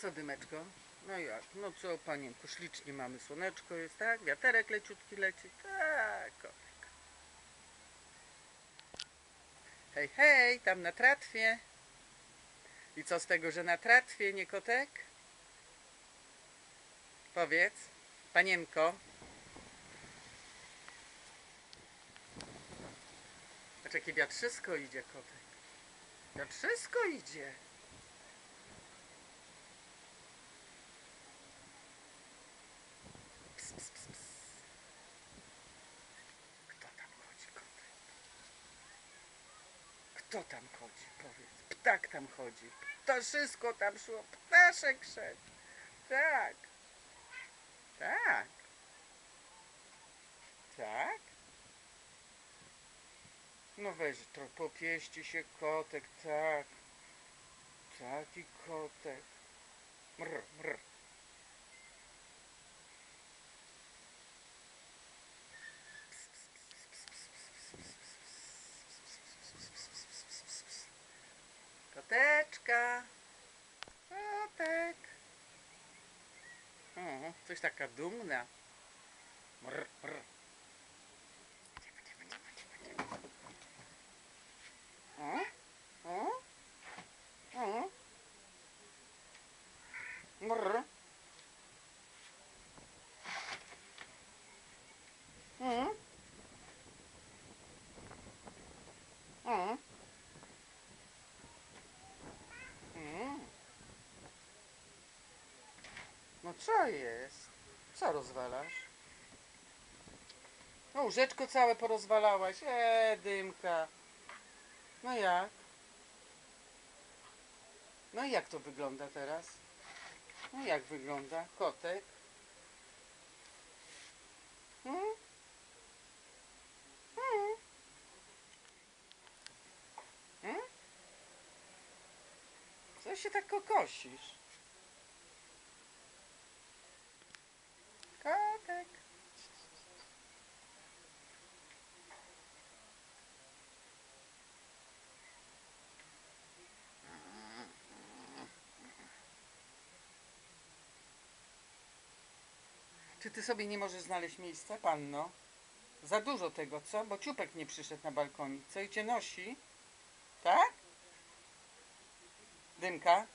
co, Dymeczko? No jak? No co, panienko, ślicznie mamy słoneczko jest, tak? Wiaterek leciutki leci, tak. Hej, hej, tam na tratwie. I co z tego, że na tratwie, nie kotek? Powiedz, panienko. Patrz, jakie wiatrzysko idzie, kotek. Wiatrzysko idzie. Ps, ps, ps, ps. Kto tam chodzi, kotek? Kto tam chodzi, powiedz? Ptak tam chodzi. Ptaszysko tam szło. Ptaszek szedł. Tak. Tak. Tak? No weź, to popieści się kotek, tak. Taki kotek. Mr, mr. Koteczka. Kotek. O, coś taka dumna. Mr, mr. O? Co jest? Co rozwalasz? No łóżeczko całe porozwalałaś. Eee, dymka. No jak? No i jak to wygląda teraz? No jak wygląda? Kotek? Hmm? Hmm? Hmm? Co się tak kokosisz? Kotek. Czy ty sobie nie możesz znaleźć miejsca, panno? Za dużo tego, co? Bo ciupek nie przyszedł na balkonik. Co i cię nosi? Tak? Dymka?